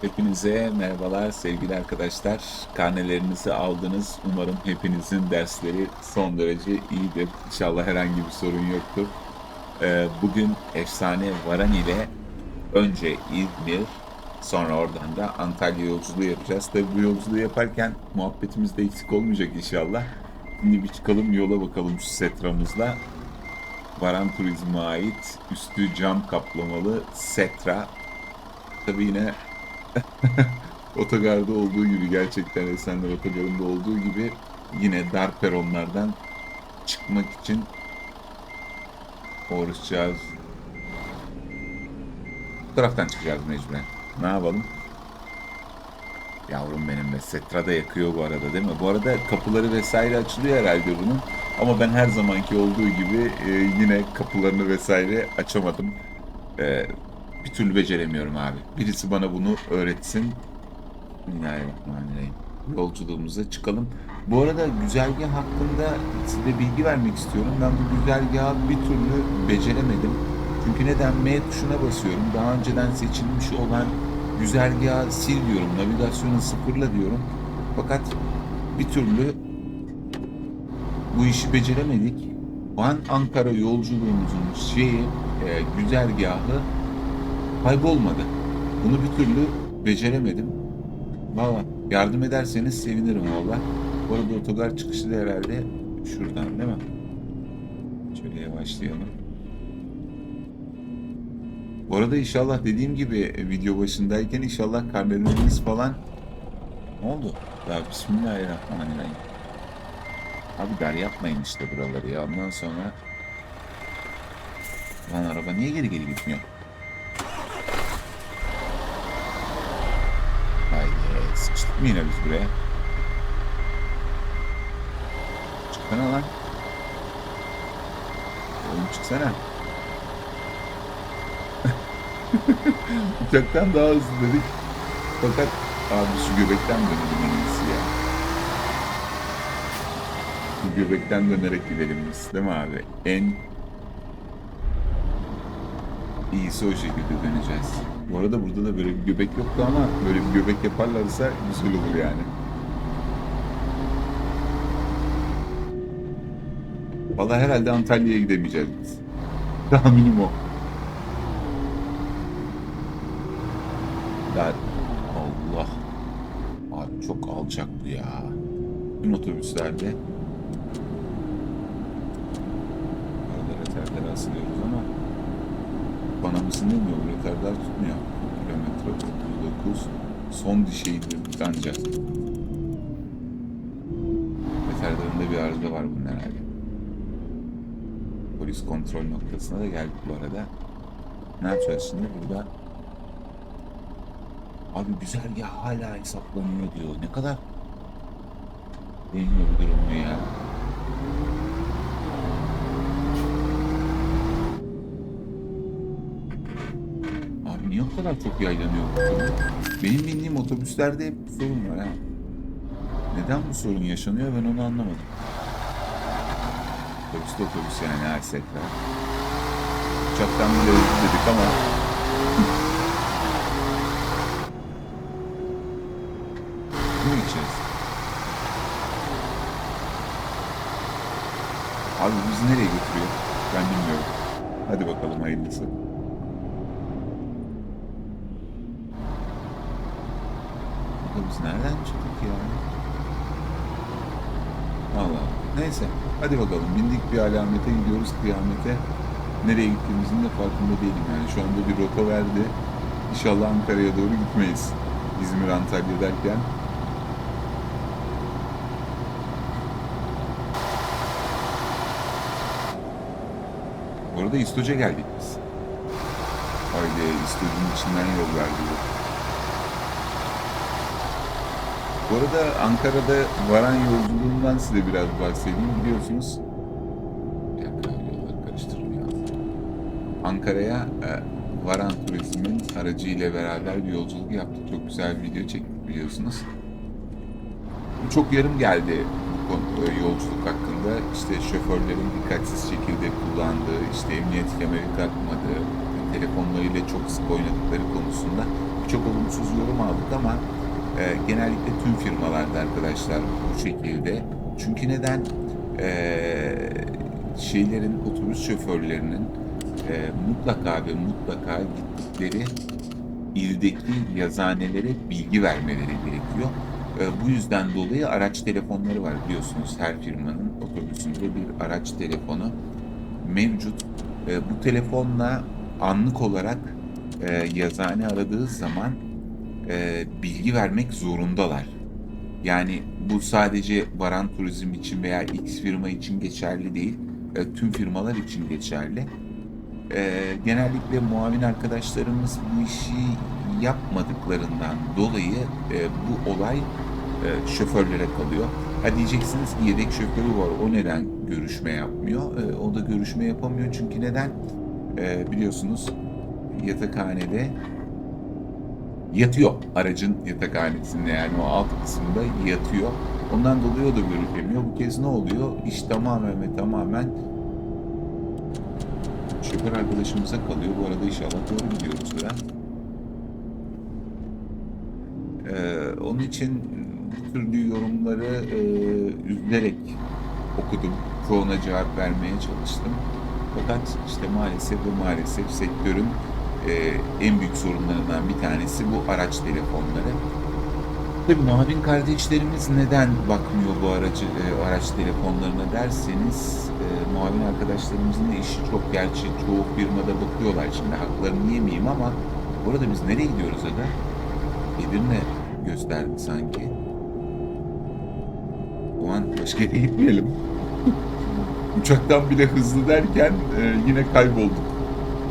Hepinize merhabalar sevgili arkadaşlar. Karnelerinizi aldınız. Umarım hepinizin dersleri son derece iyidir. İnşallah herhangi bir sorun yoktur. Ee, bugün efsane Varan ile önce İzmir, sonra oradan da Antalya yolculuğu yapacağız. Tabii bu yolculuğu yaparken muhabbetimiz de eksik olmayacak inşallah. Şimdi bir çıkalım yola bakalım şu setramızla. Varan Turizm'e ait üstü cam kaplamalı Setra. Tabii yine otogarda olduğu gibi gerçekten Esenler Otogarı'nda olduğu gibi yine dar peronlardan çıkmak için uğraşacağız. Bu taraftan çıkacağız mecburen. Ne yapalım? Yavrum benim be. Setra da yakıyor bu arada değil mi? Bu arada kapıları vesaire açılıyor herhalde bunun. Ama ben her zamanki olduğu gibi e, yine kapılarını vesaire açamadım. E, bir türlü beceremiyorum abi. Birisi bana bunu öğretsin. Bismillahirrahmanirrahim. Yolculuğumuza çıkalım. Bu arada güzergah hakkında size bilgi vermek istiyorum. Ben bu güzergahı bir türlü beceremedim. Çünkü neden? M tuşuna basıyorum. Daha önceden seçilmiş olan güzergahı sil diyorum. Navigasyonu sıfırla diyorum. Fakat bir türlü bu işi beceremedik. Van Ankara yolculuğumuzun şeyi, e, güzergahı kaybolmadı. Bunu bir türlü beceremedim. Valla yardım ederseniz sevinirim valla. Bu arada otogar çıkışı da herhalde şuradan değil mi? Şöyle yavaşlayalım. Bu arada inşallah dediğim gibi video başındayken inşallah karneleriniz falan ne oldu? Ya Bismillahirrahmanirrahim. Abi dar yapmayın işte buraları ya. Ondan sonra Lan araba niye geri geri gitmiyor? Yine biz buraya? Çıksana lan. Oğlum çıksana. Uçaktan daha hızlı dedik. Fakat abi şu göbekten dönelim en iyisi ya. Bu göbekten dönerek gidelim biz değil mi abi? En iyisi o şekilde döneceğiz. Bu arada burada da böyle bir göbek yoktu ama böyle bir göbek yaparlarsa güzel olur yani. Valla herhalde Antalya'ya gidemeyeceğiz biz. Tahminim o. Allah. Abi çok alçak bu ya. Tüm otobüslerde Arada retarder asılıyoruz ama bana mısın demiyor. Bu retarder tutmuyor. Kilometre 39 son dişeydi anca. Retarderinde bir arıza var bunun herhalde. Polis kontrol noktasına da geldik bu arada. Ne yapacağız şimdi burada? Abi güzergah hala hesaplanıyor diyor. Ne kadar Bilmiyorum bu durumu ya. Abi niye o kadar çok yaylanıyor bu sorun? Benim bindiğim otobüslerde hep bu sorun var ha. Neden bu sorun yaşanıyor ben onu anlamadım. Otobüs de otobüs yani her sefer. Uçaktan bile öldü dedik ama Bunu içeceğiz. Abi bizi nereye götürüyor? Ben bilmiyorum. Hadi bakalım hayırlısı. Biz nereden çıktık ya? Allah. Neyse. Hadi bakalım. Bindik bir alamete gidiyoruz kıyamete. Nereye gittiğimizin de farkında değilim yani. Şu anda bir rota verdi. İnşallah Ankara'ya doğru gitmeyiz. İzmir, Antalya derken. Bu arada İstoç'a geldik biz. Haydi İstoç'un içinden yol verdi. Bu. Arada Ankara'da varan yolculuğundan size biraz bahsedeyim. Biliyorsunuz. Ankara'ya e, varan turizmin aracıyla beraber bir yolculuk yaptık. Çok güzel bir video çektik biliyorsunuz. Çok yarım geldi bu konu, e, yolculuk hakkında. İşte şoförlerin dikkatsiz şekilde kullandığı, işte emniyet kemeri takmadığı, telefonlarıyla çok sık oynadıkları konusunda çok olumsuz yorum aldık ama e, genellikle tüm firmalarda arkadaşlar bu şekilde. Çünkü neden? E, şeylerin, otobüs şoförlerinin e, mutlaka ve mutlaka gittikleri ildeki yazanelere bilgi vermeleri gerekiyor. E, bu yüzden dolayı araç telefonları var biliyorsunuz her firmanın otobüsünde bir araç telefonu mevcut. E, bu telefonla anlık olarak e, yazıhane aradığı zaman e, bilgi vermek zorundalar. Yani bu sadece Varan Turizm için veya X firma için geçerli değil, e, tüm firmalar için geçerli. E, genellikle muavin arkadaşlarımız bu işi yapmadıklarından dolayı e, bu olay e, şoförlere kalıyor. Ha diyeceksiniz ki yedek şoförü var, o neden görüşme yapmıyor? E, o da görüşme yapamıyor çünkü neden? E, biliyorsunuz yatakhanede yatıyor. Aracın yatakhanesinde yani o alt kısmında yatıyor. Ondan dolayı o da görüşemiyor. Bu kez ne oluyor? İş tamamen ve tamamen şoför arkadaşımıza kalıyor. Bu arada inşallah doğru gidiyoruz da. Ee, onun için bu türlü yorumları e, üzülerek okudum. Çoğuna cevap vermeye çalıştım. Fakat işte maalesef ve maalesef sektörün e, en büyük sorunlarından bir tanesi bu araç telefonları. Tabii muavin kardeşlerimiz neden bakmıyor bu aracı e, araç telefonlarına derseniz e, muavin arkadaşlarımızın da işi çok gerçi çoğu firmada bakıyorlar şimdi haklarını yemeyeyim ama bu arada biz nereye gidiyoruz Ada? Edirne gösterdi sanki. O an başka yere gitmeyelim. Uçaktan bile hızlı derken e, yine kaybolduk.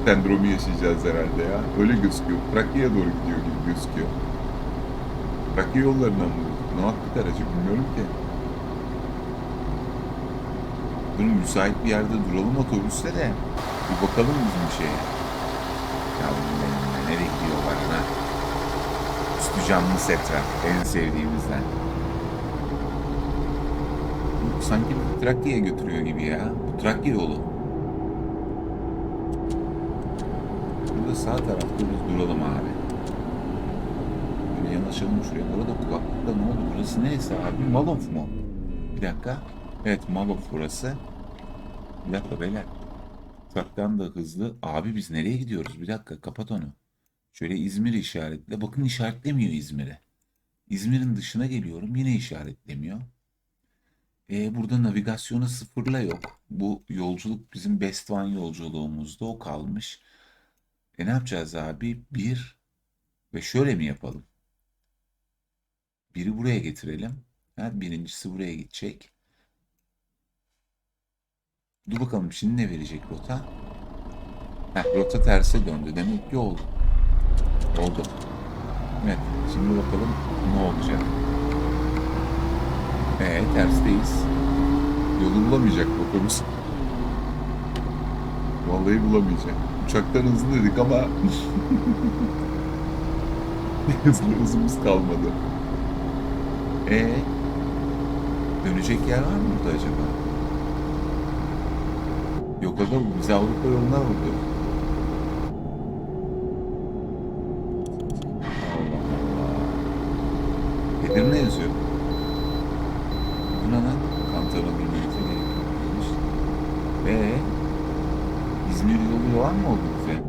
Sendromu yaşayacağız herhalde ya. Öyle gözüküyor. Trakya'ya doğru gidiyor gibi gözüküyor. Trakya yollarından mı? Ne yaptık aracı bilmiyorum ki. Durun müsait bir yerde duralım otobüste de. Bir bakalım bizim şeye. Ya benimle nereye gidiyorlar ha? Üstü camlı setra. En sevdiğimizden. Sanki Trakya'ya götürüyor gibi ya. Bu Trakya yolu. Burada sağ tarafta biz duralım abi. Böyle yanaşalım şuraya. Burada kulaklıkta ne oldu? Burası neresi abi? Malof mu? Bir dakika. Evet Malof burası. Bir dakika beyler. Uçaktan da hızlı. Abi biz nereye gidiyoruz? Bir dakika kapat onu. Şöyle İzmir işaretle. Bakın işaretlemiyor İzmir'i. İzmir'in dışına geliyorum. Yine işaretlemiyor. E, burada navigasyonu sıfırla yok. Bu yolculuk bizim Best One yolculuğumuzda o kalmış. E ne yapacağız abi? Bir ve şöyle mi yapalım? Biri buraya getirelim. Ha, birincisi buraya gidecek. Dur bakalım şimdi ne verecek rota? Heh, rota terse döndü. Demek ki oldu. Oldu. Evet. Şimdi bakalım ne olacak. Ee, tersteyiz. Yolu bulamayacak bu otobüs. Vallahi bulamayacak. Uçaktan hızlı dedik ama hızlı hızımız kalmadı. Ee, dönecek yer var mı burada acaba? Yok aga bizi Avrupa yoluna vurdu. Allah Allah. Edirne yazıyor. Bu ne lan? Kantar'a bilmenize gerekiyormuş. Ee, İzmir yolu yalan mı oldu bize?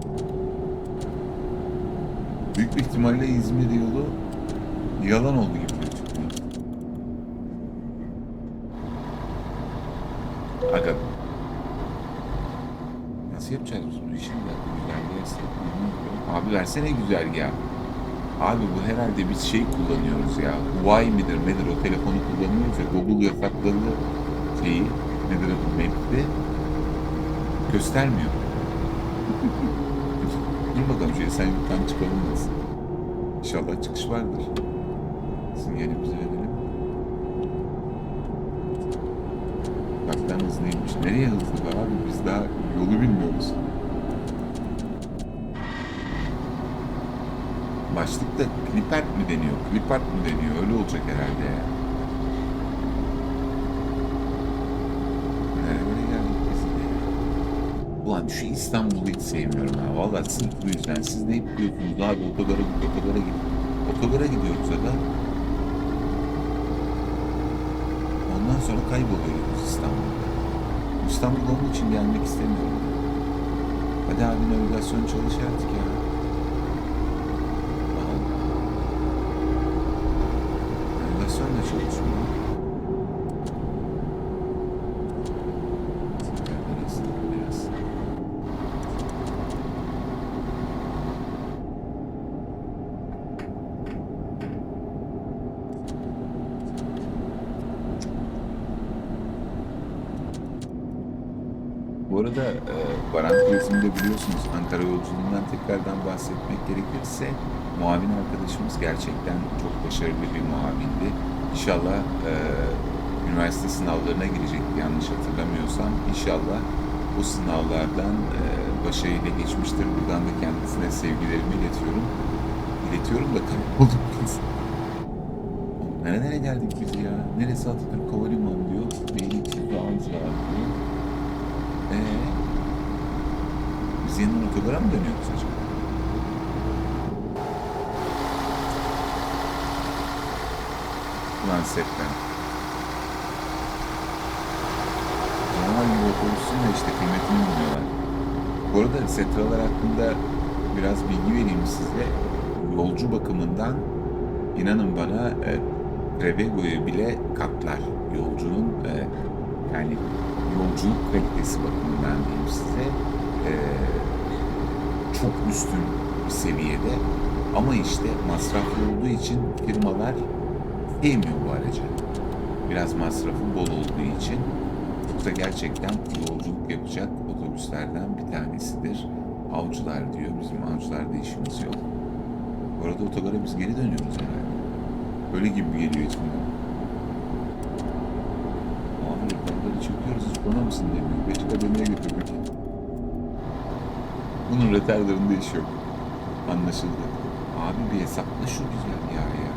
Büyük bir ihtimalle İzmir yolu yalan oldu gibi gözüküyor. Aga. Nasıl yapacağız bu işi? Bilmiyorum. Abi versene güzergah. Abi bu herhalde biz şey kullanıyoruz ya. Huawei midir nedir o telefonu kullanıyoruz ya. Google yasakladı şeyi. Nedir adı map'i. Göstermiyor. Dur bakalım şöyle sen yukarı çıkalım nasıl? İnşallah çıkış vardır. Sinyalimizi verelim. Baktan hızlıymış. Nereye hızlı be abi? Biz daha yolu bilmiyoruz. Başlıkta Clipart mı deniyor? Clipart mı deniyor? Öyle olacak herhalde ya. Nereye geldik biz de ya? Ulan şu İstanbul'u hiç sevmiyorum ha. Valla sırf bu yüzden. Siz ne yapıyorsunuz abi? Otogara git, otogara git. Otogara gidiyoruz aga. Ondan sonra kayboluyoruz İstanbul'da. İstanbul'da onun için gelmek istemiyorum. Hadi abi navigasyon çalış artık ya. Navigasyon da çalışmıyor. Neresi? Biraz. Bu arada e, parantezinde biliyorsunuz Ankara yolculuğundan tekrardan bahsetmek gerekirse muavin arkadaşımız gerçekten çok başarılı bir muavindi. İnşallah e, üniversite sınavlarına girecekti yanlış hatırlamıyorsam. İnşallah o sınavlardan e, başarıyla geçmiştir. Buradan da kendisine sevgilerimi iletiyorum. İletiyorum da kaybolduk biz. Nerelere geldik biz ya? Neresi Atatürk Havalimanı diyor. Beylikdüzü Avcılar diyor. Ee, biz yeniden otogara mı dönüyoruz acaba? Ulan Septen. Normal bir otobüsün de işte kıymetini bilmiyorlar. Bu arada setralar hakkında biraz bilgi vereyim size. Yolcu bakımından inanın bana e, Trevego'yu bile katlar. Yolcunun e, yani yolculuk kalitesi bakımından diyeyim size e, çok üstün bir seviyede. Ama işte masraflı olduğu için firmalar sevmiyor bu aracı. Biraz masrafı bol olduğu için. Yoksa gerçekten yolculuk yapacak otobüslerden bir tanesidir. Avcılar diyor. Bizim avcılarda işimiz yok. Bu arada otogara biz geri dönüyoruz herhalde. Öyle gibi geliyor içimden. Abi rakamları çekiyoruz hiç bana mısın demiyor. Beş kademeye götürdük. Bunun retarderında iş yok. Anlaşıldı. Abi bir hesapla şu güzel ya ya.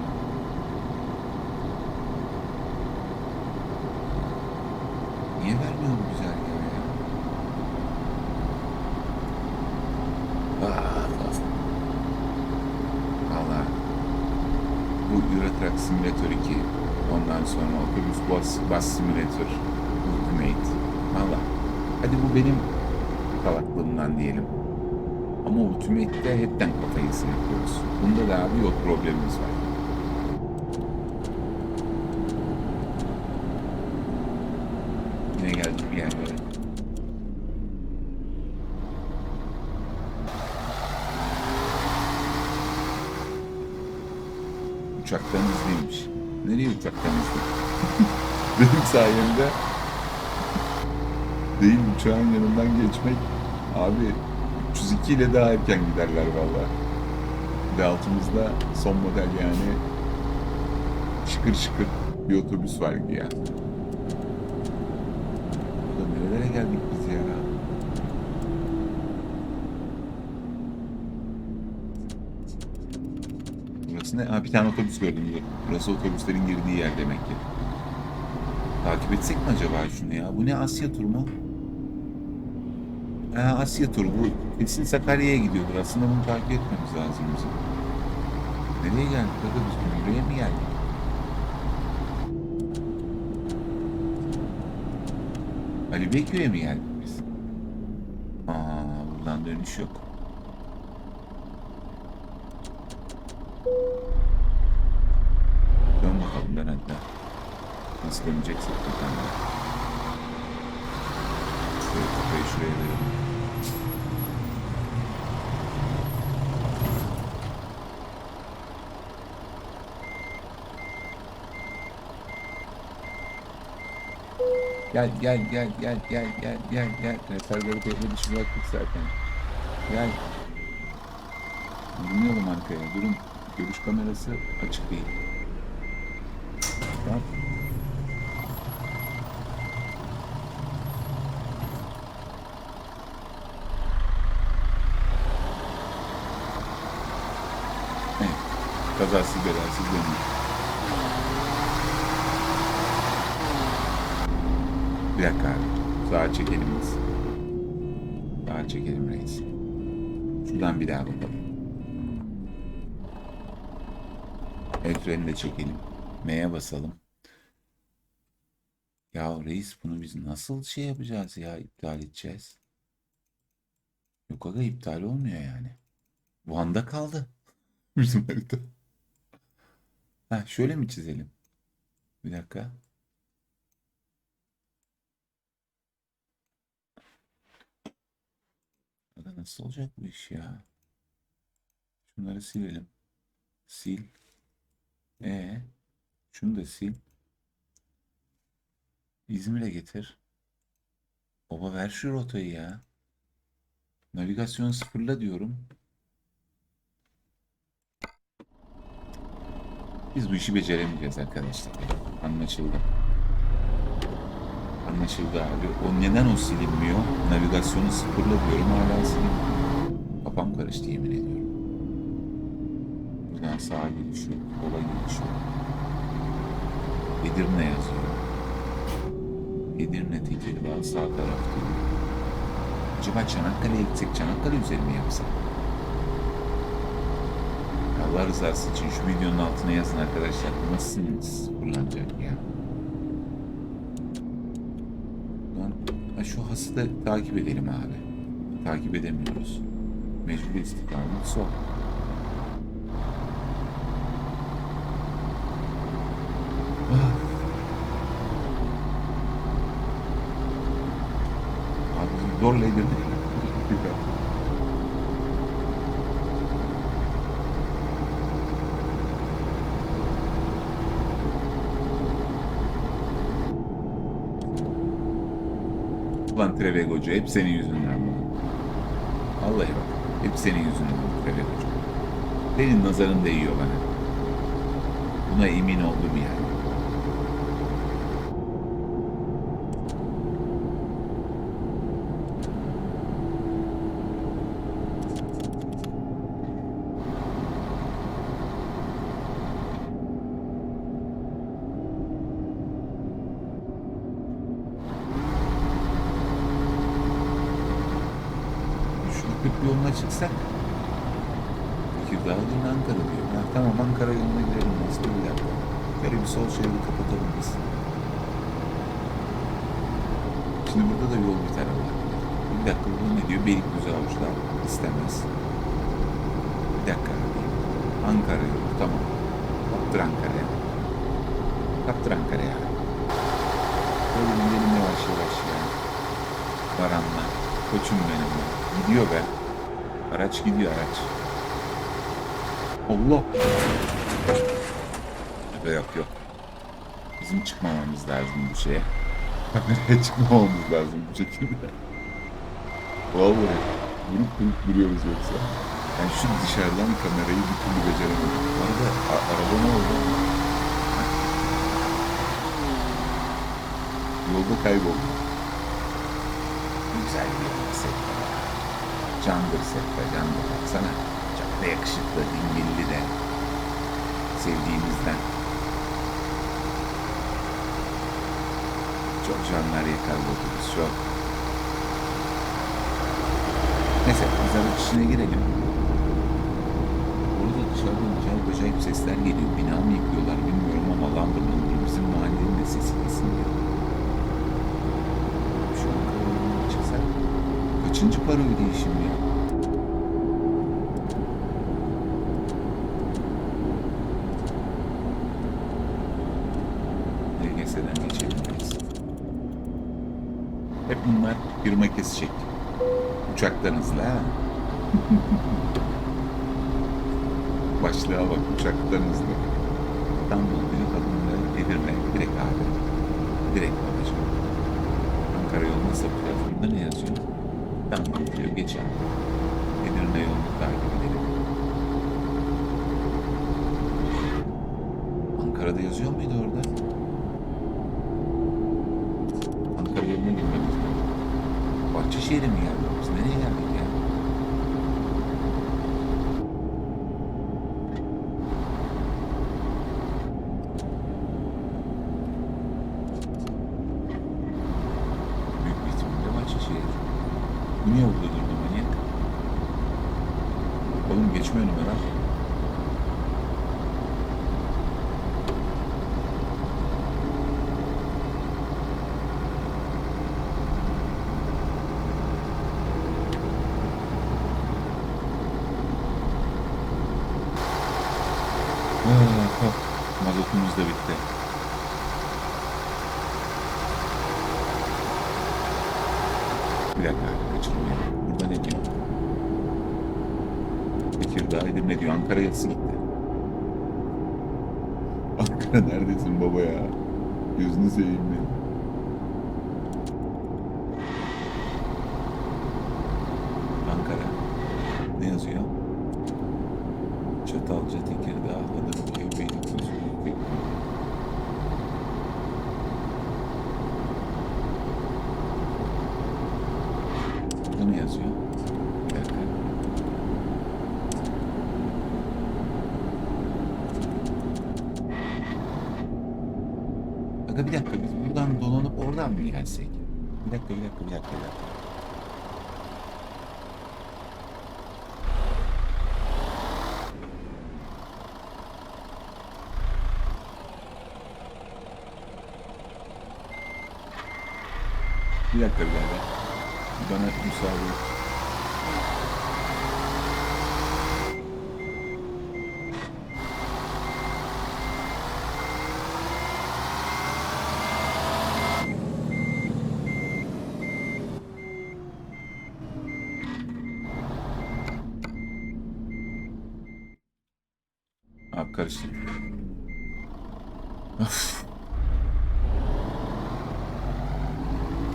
Niye vermiyor bu güzel ya ya? Valla bu Euro Truck Simulator 2 ondan sonra Otobüs Bus, Bus Simulator Ultimate valla hadi bu benim salaklığımdan diyelim ama Ultimate'de hepten kafayı yapıyoruz bunda da abi yok problemimiz var yine geldik bir yerlere uçaktan izleymiş. Nereye uçaktan izle? Benim sayemde değil uçağın yanından geçmek abi 302 ile daha erken giderler valla. Bir altımızda son model yani şıkır şıkır bir otobüs var ya. Burada nerelere geldik biz ya? Burası ne? Ha bir tane otobüs gördüm. Dur. Burası otobüslerin girdiği yer demek ki. Takip etsek mi acaba şunu ya? Bu ne Asya turu mu? Asya turu bu. Kesin Sakarya'ya gidiyordur. Aslında bunu takip etmemiz lazım bizim. Nereye geldik? Burada biz buraya mı geldik? Ali Beyköy'e mi geldik biz? Aa, buradan dönüş yok. Dön bakalım ben hatta. Nasıl döneceksek buradan da. Şöyle kafayı şuraya. Gel gel gel gel gel gel gel gel. Retarları devre dışı bıraktık zaten. Gel. Durmayalım arkaya. Durun. Görüş kamerası açık değil. Tamam. Kazasız belasız dönüyor. Bir dakika abi. Sağa çekelim biz. sağa çekelim reis. Şuradan bir daha bakalım. El freni de çekelim. M'ye basalım. Ya reis bunu biz nasıl şey yapacağız ya iptal edeceğiz? Yok aga iptal olmuyor yani. Bu anda kaldı. Bizim harita. Ha şöyle mi çizelim? Bir dakika. Aga nasıl olacak bu iş ya? Şunları silelim. Sil. E şunu da sil. İzmir'e getir. Baba ver şu rotayı ya. Navigasyon sıfırla diyorum. Biz bu işi beceremeyeceğiz arkadaşlar. Anlaşıldı. Anlaşıldı abi. O neden o silinmiyor? Navigasyonu sıfırla diyorum hala silinmiyor. Kafam karıştı yemin ediyorum. Buradan sağa sola gidiş yok. Edirne yazıyor. Edirne Tekirdağ sağ taraf diyor. Acaba Çanakkale'ye gitsek Çanakkale üzeri mi yapsak? Allah rızası için şu videonun altına yazın arkadaşlar. Nasıl kullanacak ya? Lan, şu hası da takip edelim abi. Takip edemiyoruz. Mecbur istikamet sol. Ah. Abi zorla Edirne'ye gittik. Ulan Trevegocu hep senin yüzünden bu. Vallahi bak hep senin yüzünden bu Trevegocu. Senin nazarın değiyor bana. Buna emin oldum yani. Şu yoluna çıksak. Tekirdağ değil Ankara diyor. Ha, tamam Ankara yoluna gidelim. Nasıl bir dakika. Böyle bir sol şeridi kapatalım biz. Şimdi burada da yol biter ama. Bir dakika burada ne diyor? Beylikdüzü avuçlar istemez. Bir dakika abi. Ankara yolu tamam. Kaptır Ankara'ya. Kaptır Ankara'ya. Böyle gidelim yavaş yavaş ya. Baran'la. Koçum benim. Gidiyor be. Araç gidiyor araç. Allah. Be yok yok. Bizim çıkmamamız lazım bu şeye. Kameraya çıkmamamız lazım bu şekilde. Vallahi vurup vurup duruyoruz yoksa. Ben şu dışarıdan kamerayı bir türlü beceremedim. Bu arada araba ne oldu? Yolda kayboldu. Güzel bir Sefa. Candır Sefa, candır. Baksana. Çok da yakışıklı, dingilli de. Sevdiğimizden. Çok canlar yakaladık çok. Neyse biz araç içine girelim. Burada dışarıdan acayip acayip sesler geliyor. Bina mı yıkıyorlar bilmiyorum ama London'ın değil bizim mahallenin de sesi kesildi. Şu an karavanına çıksak. Kaçıncı para ödeyişim ya? LGS'den geçelim biz. Hep bunlar firma kesecek. Uçaktan hızlı ha. Başlığa bak uçaktan hızlı. İstanbul Büyük Adımlı Edirne direkt abi. Direkt babacığım. Ankara yoluna sapacağız. Burada ne yazıyor? İstanbul diyor geç abi. Edirne yolunu takip edelim. Ankara'da yazıyor muydu orada? Ankara yoluna girmemiz. Bahçeşehir'e mi geldik biz? Nereye geldik ya? Büyük bir ihtimalle Bahçeşehir. Bu niye orada durdum Ah, ah. Mazotumuz da bitti. Bir dakika kaçırmayayım. Burada ne diyor? Tekirdağ Edirne diyor. Ankara yazısı gitti. Ankara neredesin baba ya? Gözünü seveyim benim. Ankara. Ne yazıyor? Çatalca, Tekirdağ, Hadımköy, Beylikdüzü, Büyükbek. Burada ne yazıyor? Bir dakika. Aga bir dakika biz buradan dolanıp oradan mı gelsek? Bir dakika bir dakika bir dakika bir dakika. Bir dakika bir dakika. Bana müsaade et. Abi karıştı. Of.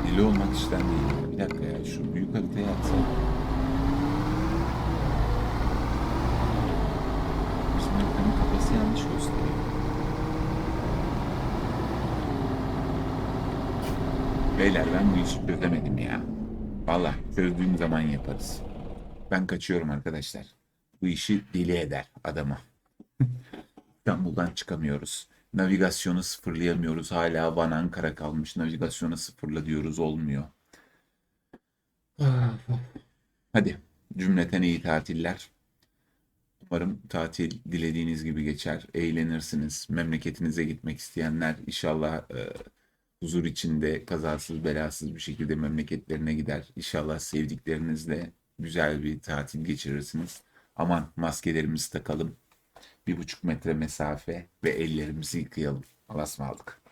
Deli olmak işten değil. Bir dakika ya şu büyük haritayı atsam. Bizim haritanın kafası yanlış gösteriyor. Beyler ben bu işi çözemedim ya. Valla çözdüğüm zaman yaparız. Ben kaçıyorum arkadaşlar. Bu işi deli eder adamı. İstanbul'dan çıkamıyoruz. Navigasyonu sıfırlayamıyoruz. Hala Van Ankara kalmış. Navigasyonu sıfırla diyoruz. Olmuyor. Hadi cümleten iyi tatiller. Umarım tatil dilediğiniz gibi geçer. Eğlenirsiniz. Memleketinize gitmek isteyenler inşallah e, huzur içinde kazasız belasız bir şekilde memleketlerine gider. İnşallah sevdiklerinizle güzel bir tatil geçirirsiniz. Aman maskelerimizi takalım. Bir buçuk metre mesafe ve ellerimizi yıkayalım. Allah'a ısmarladık.